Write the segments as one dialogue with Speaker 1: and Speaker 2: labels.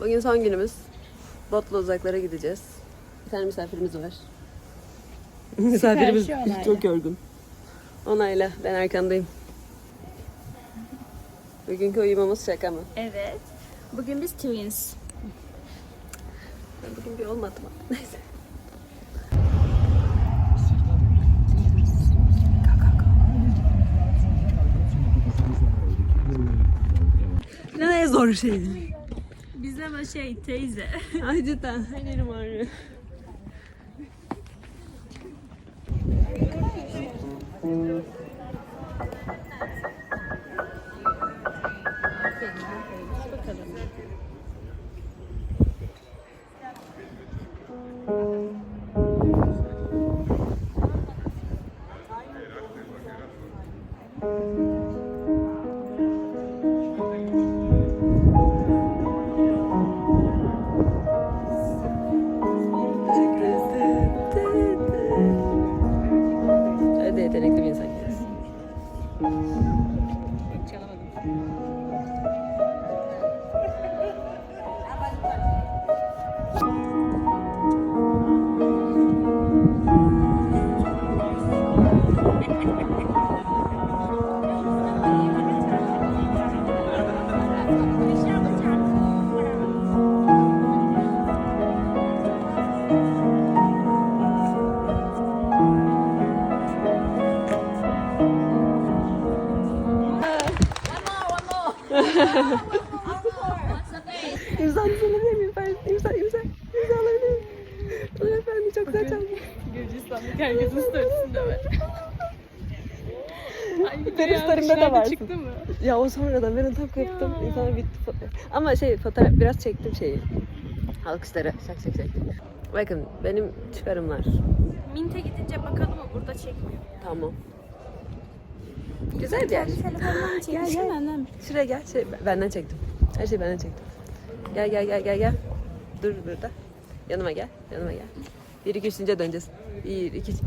Speaker 1: Bugün son günümüz. Botla uzaklara gideceğiz. Bir tane misafirimiz var. misafirimiz
Speaker 2: onayla.
Speaker 1: çok yorgun. Onayla ben arkandayım. Bugünkü uyumamız şaka mı?
Speaker 2: Evet. Bugün biz twins.
Speaker 1: Ben bugün bir olmadım neyse. Ne zor şey.
Speaker 2: Ama şey teyze.
Speaker 1: Ay cidden her yerim ağrıyor. Öyle İmza alabilir miyim? Ben imza, imza, imza alabilir miyim? Hanımefendi çok güzel çaldı.
Speaker 2: Gürcistan'daki herkesin storiesinde var. Ya,
Speaker 1: story'imde de varsın.
Speaker 2: Çıktı mı?
Speaker 1: Ya o sonradan ben tam kaptım. İnsana bitti. Ama şey fotoğraf biraz çektim şeyi. Alkışları. Şak şak şak. Bakın benim çıkarımlar.
Speaker 2: Mint'e gidince bakalım mı burada çekmiyor.
Speaker 1: Tamam. Güzel bir yer.
Speaker 2: Telefondan çekmişim benden.
Speaker 1: Şuraya gel. Şey, benden çektim. Her şeyi benden çektim. Gel gel gel gel gel. Dur burada. Yanıma gel. Yanıma gel. Bir iki üçüncü döneceğiz. Bir iki üç.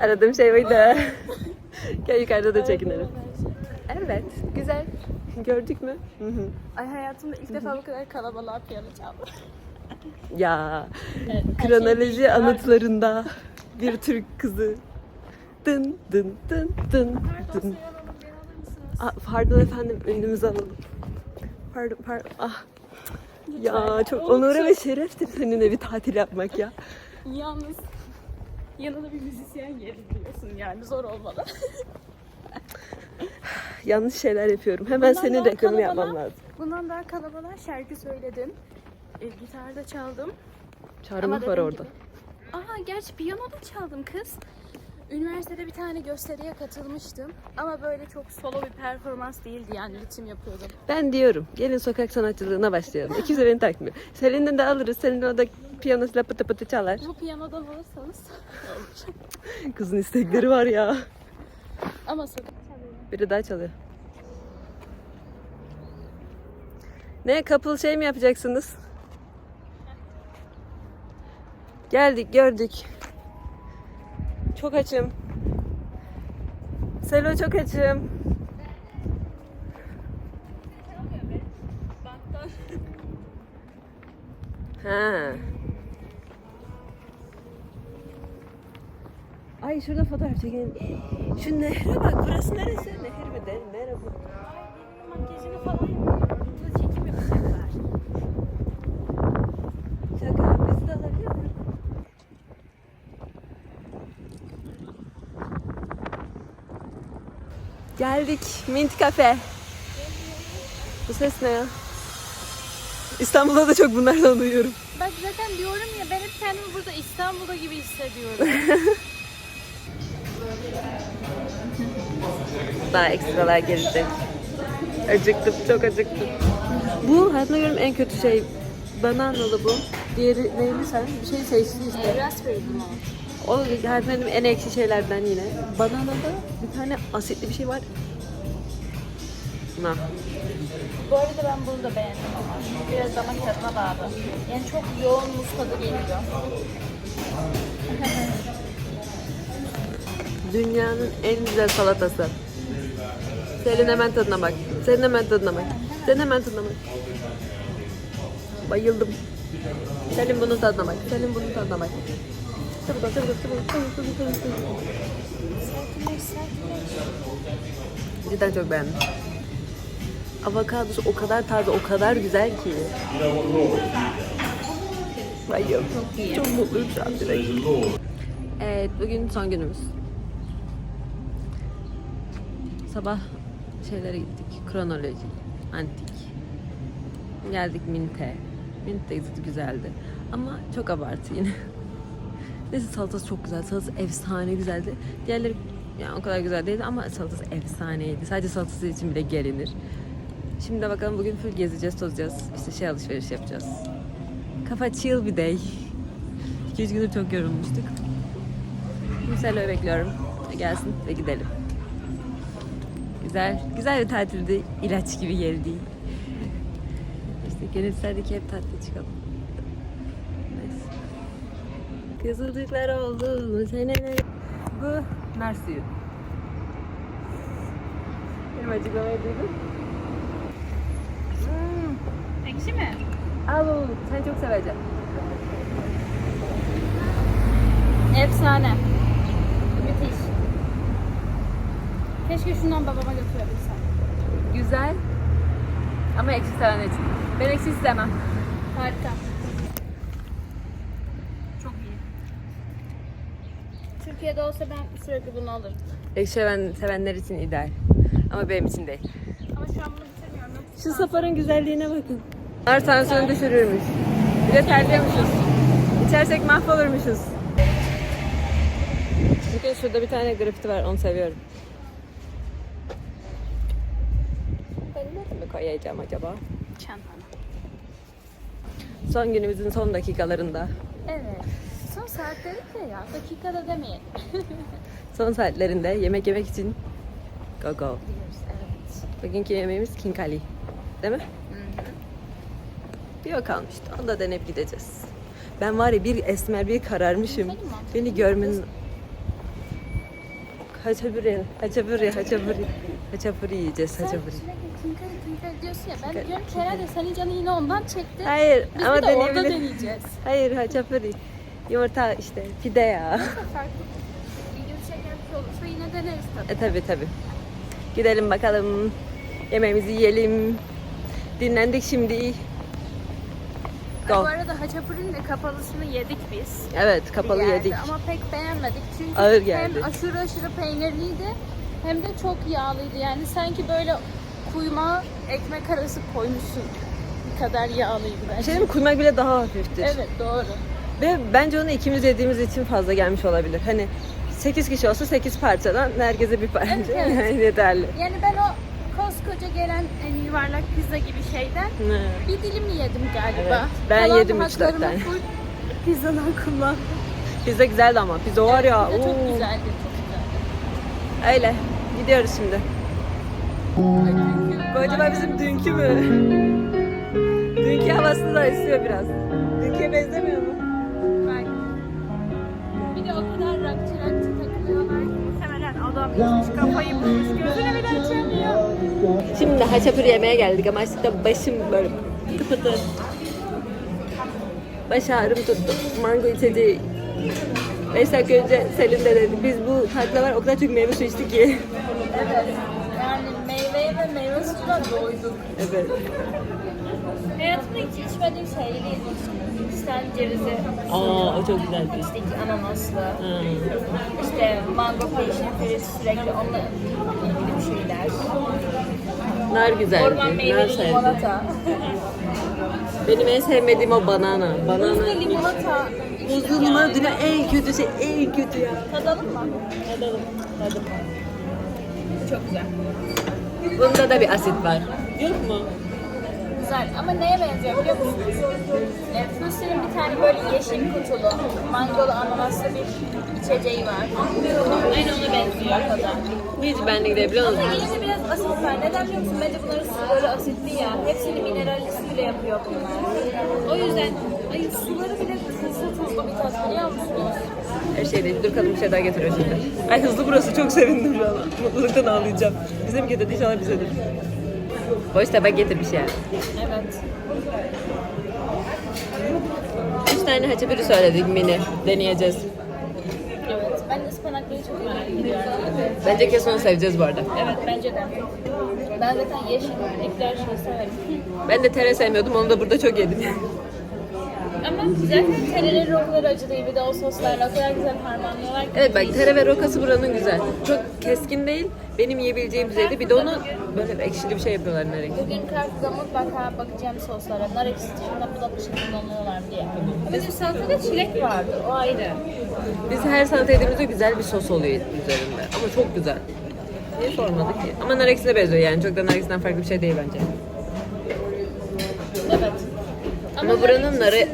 Speaker 1: Aradığım şey buydu. gel yukarıda da çekinelim. Evet. Güzel. Gördük mü? Hı hı.
Speaker 2: Ay hayatımda ilk defa bu kadar kalabalığa piyano çaldım.
Speaker 1: Ya
Speaker 2: Evet, her şey
Speaker 1: kronoloji anıtlarında bir Türk kızı. Dın dın dın dın dın. Aa, pardon efendim önümüzü alalım. Pardon pardon. Ah. Ya çok onura ve şereftir seninle bir tatil yapmak ya.
Speaker 2: Yalnız yanına bir müzisyen diyorsun yani zor olmalı.
Speaker 1: Yanlış şeyler yapıyorum. Hemen
Speaker 2: Bundan
Speaker 1: senin
Speaker 2: daha
Speaker 1: reklamını yapmam lazım.
Speaker 2: Bundan daha kalabalığa şarkı söyledim. E, gitarda çaldım.
Speaker 1: Çağrımız var
Speaker 2: dediğim
Speaker 1: orada.
Speaker 2: gibi- Aha gerçi piyano da çaldım kız. Üniversitede bir tane gösteriye katılmıştım. Ama böyle çok solo bir performans değildi yani ritim yapıyordum.
Speaker 1: Ben diyorum gelin sokak sanatçılığına başlayalım. Kimse beni takmıyor. Selin'den de alırız. Senin o da piyanosuyla pıtı pıtı çalar.
Speaker 2: Bu piyanodan alırsanız
Speaker 1: Kızın istekleri var ya.
Speaker 2: ama sokak çalıyorum.
Speaker 1: Biri daha çalıyor. Ne couple şey mi yapacaksınız? Geldik gördük. Çok açım. Selo çok açım. Ha. Ay şurada fotoğraf çekelim. Şu nehre bak. Burası neresi? Nehir mi? De, nere bu?
Speaker 2: Makyajını falan yapıyorum. Burada çekim yapacaklar.
Speaker 1: Şaka. Bizi de alabiliyor musun? Geldik. Mint Cafe. Bu ses ne ya? İstanbul'da da çok bunlardan duyuyorum.
Speaker 2: Bak zaten diyorum ya ben hep kendimi burada İstanbul'da gibi hissediyorum.
Speaker 1: Daha ekstralar gelecek. Acıktım, çok acıktım. Bu hayatımda gördüğüm en kötü şey. Bananalı bu. Diğeri neyli sen? Bir şey seçti işte.
Speaker 2: Raspberry mi o?
Speaker 1: Hayatımda gördüğüm en ekşi şeylerden yine. Bananada bir tane asitli bir şey var. Na.
Speaker 2: Bu arada ben bunu da beğendim ama. Biraz damak tadına bağlı. Yani çok yoğun muz tadı geliyor.
Speaker 1: Dünyanın en güzel salatası. Selin hemen tadına bak. Senin hemen tadına bak. Senin hemen tadına bak. Bayıldım. Senin bunun tadına bak. Senin bunun tadına bak. Çabuk ol, çabuk ol, çabuk ol, çabuk ol, çabuk ol, çabuk ol.
Speaker 2: Sertleş, sertleş.
Speaker 1: Cidden çok beğendim. Avokadosu o kadar taze, o kadar güzel ki. Bayıldım. Çok mutluyum şu an direkt. Evet, bugün son günümüz. Sabah şeylere gittik. Kronoloji, antik. Geldik Mint'e. Mint de güzeldi. Ama çok abartı yine. Neyse salatası çok güzel. Salatası efsane güzeldi. Diğerleri yani o kadar güzel değildi ama salatası efsaneydi. Sadece salatası için bile gelinir. Şimdi de bakalım bugün full gezeceğiz, tozacağız. İşte şey alışveriş yapacağız. Kafa chill bir day. 2-3 gündür çok yorulmuştuk. Yüksel'i bekliyorum. Gelsin ve gidelim. Güzel, güzel bir tatildi. İlaç gibi geldi. İşte gönül isterdi ki hep tatlı çıkalım. Neyse. Kızılcıklar oldu seneler. Bu nar suyu. Benim açıklamayı duydun. Hmm.
Speaker 2: Ekşi mi?
Speaker 1: Al oğlum, sen çok seveceksin.
Speaker 2: Efsane. Keşke şundan babama götürebilsem.
Speaker 1: Güzel ama ekşi seven için. Ben ekşi istemem.
Speaker 2: Harika. Çok iyi. Türkiye'de olsa ben sürekli bunu alırım.
Speaker 1: Ekşi seven, sevenler için ideal. Ama benim için değil.
Speaker 2: Ama şu an bunu bitirmiyorum.
Speaker 1: Şu saparın güzelliğine bakın. Nar tansiyonu düşürürmüş. Bir de terliyormuşuz. İçersek mahvolurmuşuz. Çünkü şurada bir tane grafiti var, onu seviyorum. Ben nereye mi koyacağım acaba?
Speaker 2: Çantana.
Speaker 1: Son günümüzün son dakikalarında.
Speaker 2: Evet. Son saatleri de ya. Dakikada demeyelim.
Speaker 1: Son saatlerinde yemek yemek için go go.
Speaker 2: Evet.
Speaker 1: Bugünkü yemeğimiz King Ali. Değil mi? Bir o kalmıştı. Onu da deneyip gideceğiz. Ben var ya bir esmer bir kararmışım. Beni görmen... Haçapuri, haçapuri, haçapuri. Haçapuri yiyeceğiz,
Speaker 2: Sen
Speaker 1: haçapuri.
Speaker 2: sürekli kinkari kinkari diyorsun ya. Ben
Speaker 1: Kinkari,
Speaker 2: diyorum ki herhalde senin canın yine ondan çekti.
Speaker 1: Hayır
Speaker 2: Biz
Speaker 1: ama
Speaker 2: de orada
Speaker 1: deneyebilir.
Speaker 2: deneyeceğiz.
Speaker 1: Hayır, haçapuri. Yumurta işte, pide ya.
Speaker 2: Farklı ilgili şeyler bir şey olursa yine deneriz tabii.
Speaker 1: E tabi tabi. Gidelim bakalım. Yemeğimizi yiyelim. Dinlendik şimdi. Go.
Speaker 2: Bu arada haçapurinin de kapalısını yedik biz.
Speaker 1: Evet,
Speaker 2: bir
Speaker 1: kapalı
Speaker 2: yerde
Speaker 1: yedik.
Speaker 2: Ama pek beğenmedik. Çünkü
Speaker 1: Ağır geldi.
Speaker 2: hem aşırı aşırı peynirliydi hem de çok yağlıydı. Yani sanki böyle kuyma ekmek arası koymuşsun kadar yağlıydı bence.
Speaker 1: şey mi? Kuymak bile daha hafiftir.
Speaker 2: Evet doğru.
Speaker 1: Ve bence onu ikimiz yediğimiz için fazla gelmiş olabilir. Hani 8 kişi olsa 8 parçadan herkese bir parça
Speaker 2: Evet, evet.
Speaker 1: yani yeterli.
Speaker 2: Yani ben o koskoca gelen en yuvarlak pizza gibi şeyden
Speaker 1: Hı.
Speaker 2: bir dilim yedim galiba.
Speaker 1: Evet, ben
Speaker 2: Kalan
Speaker 1: yedim üç, dört
Speaker 2: haklarımı
Speaker 1: tane.
Speaker 2: full pizzadan kullan.
Speaker 1: Pizza güzeldi ama. Pizza var ya.
Speaker 2: Pizza çok güzeldi, çok.
Speaker 1: Öyle. Gidiyoruz şimdi. Bu acaba bizim dünkü mü? dünkü havasını da istiyor biraz. Dünküye benzemiyor mu?
Speaker 2: Bak. Bir de o kadar rakçı rakçı takılıyorlar muhtemelen adam gitmiş kafayı bulmuş gözünü bile açamıyor.
Speaker 1: Şimdi haçapuri yemeye geldik ama açlıkta başım böyle pıtı pıtı. Baş ağrım tuttu. Mango içeceği. 5 dakika önce Selin de dedi. Biz bu tatlı var o kadar çok meyve suyu içtik ki.
Speaker 2: Evet. Yani meyveye ve meyve suyuna doyduk.
Speaker 1: evet.
Speaker 2: Hayatımda hiç içmediğim şeyleri yedim. İşte cevizi,
Speaker 1: Aa o çok güzeldi.
Speaker 2: içtik ananaslı.
Speaker 1: Hı.
Speaker 2: İşte mango fruit sürekli onunla ilgili bir şeyler.
Speaker 1: Nar güzeldi.
Speaker 2: Orman meyveli limonata.
Speaker 1: Benim en sevmediğim o banana. Banana.
Speaker 2: Limonata.
Speaker 1: Buzlu limonata dünyanın en kötü şey. En kötü ya.
Speaker 2: Tadalım mı?
Speaker 1: Tadalım. Tadım.
Speaker 2: Çok güzel.
Speaker 1: Bunda da bir asit var. Yok mu?
Speaker 2: Güzel ama neye benziyor biliyor musunuz? E, Fusi'nin bir tane böyle yeşil kutulu, mangolu ananaslı bir içeceği var. Aynı ona benziyor tadı.
Speaker 1: Hiç benlik değil biliyor musun?
Speaker 2: Ama yine de biraz asit var. Neden biliyor musun? Bence bunların suları asitli ya. Hepsini mineralli suyla yapıyor bunlar. O yüzden ay, suları bile tuzlu bir tat biliyor musunuz?
Speaker 1: Her şey değil. Dur kadın bir şey daha getiriyor şimdi. Ay hızlı burası çok sevindim şu an. Mutluluktan ağlayacağım. Bize mi getirdi inşallah bize de. Boş tabak getirmiş yani.
Speaker 2: Evet.
Speaker 1: Üç tane haçapuri söyledik mini. Deneyeceğiz.
Speaker 2: Evet. Ben ıspanaklıyı çok merak ediyorum.
Speaker 1: Bence kesin onu seveceğiz bu arada.
Speaker 2: Evet bence de. Ben zaten yeşil ekler şey severim.
Speaker 1: Ben de tere sevmiyordum. Onu da burada çok yedim.
Speaker 2: Ama zaten tereleri o kadar acı değil. Bir de o soslarla o kadar güzel harmanlıyorlar ki.
Speaker 1: Evet bak tere ve rokası buranın güzel. Çok keskin değil. Benim yiyebileceğim düzeyde. Bir de onu böyle bir ekşili bir şey yapıyorlar nereye.
Speaker 2: Bugün Karpuz'a mutlaka bakacağım soslara. Nar ekşisi şunda bu da dışında kullanıyorlar diye. Bizim salatada çilek vardı. O ayrı.
Speaker 1: Biz her salata yediğimizde güzel bir sos oluyor üzerinde. Ama çok güzel. Niye sormadık ki? Ama nar ekşisine benziyor yani. Çok da nar ekşisinden farklı bir şey değil bence.
Speaker 2: Evet.
Speaker 1: Ama buranın
Speaker 2: nar
Speaker 1: narı-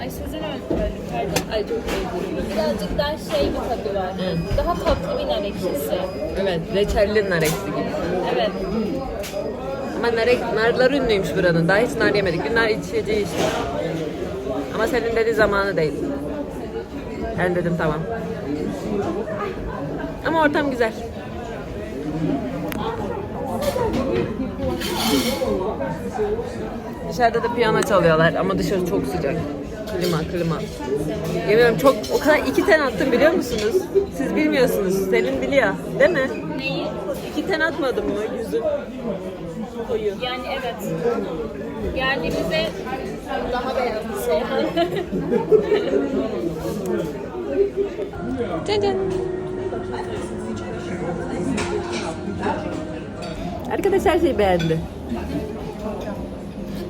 Speaker 2: Ay sözünü öldürdüm. Pardon.
Speaker 1: Ay çok iyi.
Speaker 2: Birazcık daha şey bir tadı var. Daha tatlı bir nar ekşisi.
Speaker 1: Evet, reçelli nar ekşisi gibi.
Speaker 2: Evet.
Speaker 1: Ama nar, narlar ünlüymüş buranın. Daha hiç nar yemedik. Bir nar içeceği işte. Ama senin dediği zamanı değil. Ben dedim tamam. Ama ortam güzel. Dışarıda da piyano çalıyorlar ama dışarı çok sıcak. Klima, klima. Yemiyorum çok, o kadar iki ten attım biliyor musunuz? Siz bilmiyorsunuz. Selin biliyor. Değil mi?
Speaker 2: Neyi?
Speaker 1: İki ten atmadım mı yüzüm? Koyu.
Speaker 2: Yani evet. Geldiğimizde daha beyaz bir şey.
Speaker 1: Can can. Arkadaş her şeyi beğendi.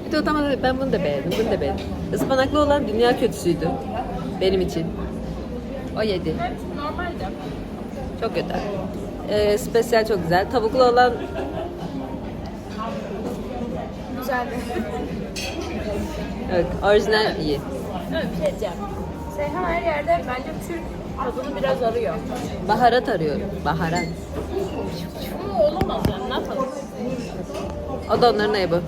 Speaker 1: Bir de o tamam ben bunu da beğendim, bunu da beğendim. Ispanaklı olan dünya kötüsüydü. Benim için. O yedi.
Speaker 2: evet, normalde.
Speaker 1: Çok kötü. Ee, spesyal çok güzel. Tavuklu olan
Speaker 2: Güzeldi.
Speaker 1: evet, orijinal iyi.
Speaker 2: Evet, bir şey diyeceğim. Seyhan her yerde bence Türk tadını biraz arıyor.
Speaker 1: Baharat arıyorum. Baharat.
Speaker 2: Ama olamaz yani, ne yapalım?
Speaker 1: O da onların ayıbı.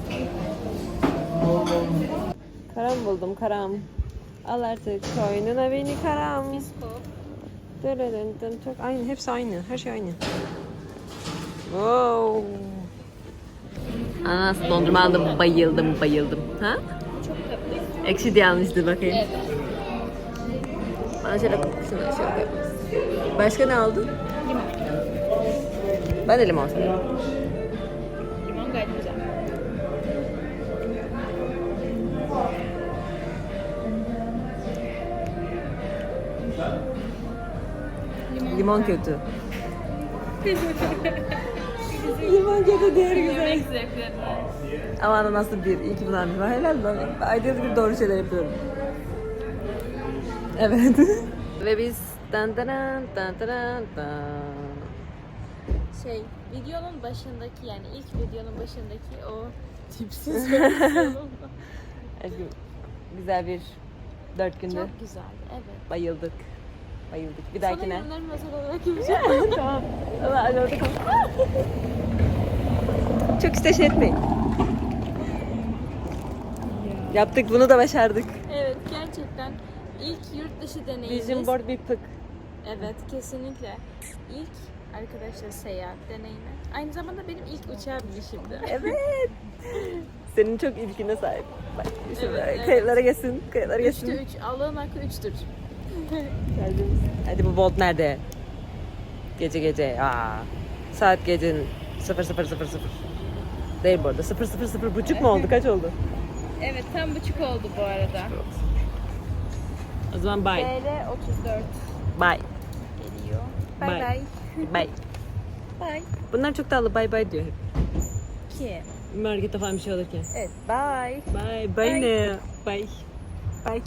Speaker 1: Karam buldum karam. Al artık koynuna beni karam. Dırırın dın, Çok aynı, hepsi aynı. Her şey aynı. Wow. Ananas dondurma aldım, bayıldım, bayıldım. Ha?
Speaker 2: Çok tatlı.
Speaker 1: Ekşi diye almıştı bakayım.
Speaker 2: Evet.
Speaker 1: Bana şöyle şöyle koyayım. Başka ne aldın? Ben de limon seviyorum.
Speaker 2: Limon
Speaker 1: kötü. limon kötü diğer
Speaker 2: Yemek zevkleri.
Speaker 1: Ama ananaslı bir. İyi ki bunu almışım. Helal bana. Ayda bir doğru şeyler yapıyorum. Evet. Ve biz dan dan dan dan dan dan.
Speaker 2: Şey, videonun başındaki yani ilk videonun başındaki o tipsiz.
Speaker 1: Aşkım, Güzel bir dört günde
Speaker 2: Çok güzeldi, evet.
Speaker 1: bayıldık. Bayıldık. Bir
Speaker 2: Sana
Speaker 1: dahakine.
Speaker 2: yorumlarımı özel olarak yapacağım.
Speaker 1: tamam. Hadi orada. Çok işte şey etmeyin. Yaptık bunu da başardık.
Speaker 2: evet, gerçekten ilk yurt dışı deneyimimiz.
Speaker 1: Vision board bir pık.
Speaker 2: Evet, kesinlikle. İlk arkadaşlar seyahat deneyimi. Aynı zamanda benim ilk uçağa binişimdi.
Speaker 1: Evet. Senin çok ilgine sahip. Bak
Speaker 2: Evet, evet.
Speaker 1: kayıtlara geçsin, kayıtlara geçsin.
Speaker 2: üç. Allah'ın hakkı üçtür.
Speaker 1: Geldiniz. Hadi bu Bolt nerede? Gece gece. Aa. Saat gecenin 0000. Değil bu arada. 000 buçuk mu oldu? Kaç oldu?
Speaker 2: Evet, tam buçuk oldu bu arada.
Speaker 1: O zaman bye.
Speaker 2: TL 34
Speaker 1: Bye.
Speaker 2: geliyor.
Speaker 1: Bye.
Speaker 2: Bye bye.
Speaker 1: Bye.
Speaker 2: Bye.
Speaker 1: Bunlar çok tatlı. Bye bye diyor hep.
Speaker 2: Ki.
Speaker 1: Markette falan bir şey alırken.
Speaker 2: Evet, bye.
Speaker 1: Bye. Bye,
Speaker 2: Bye.
Speaker 1: ne? Bye. Bye.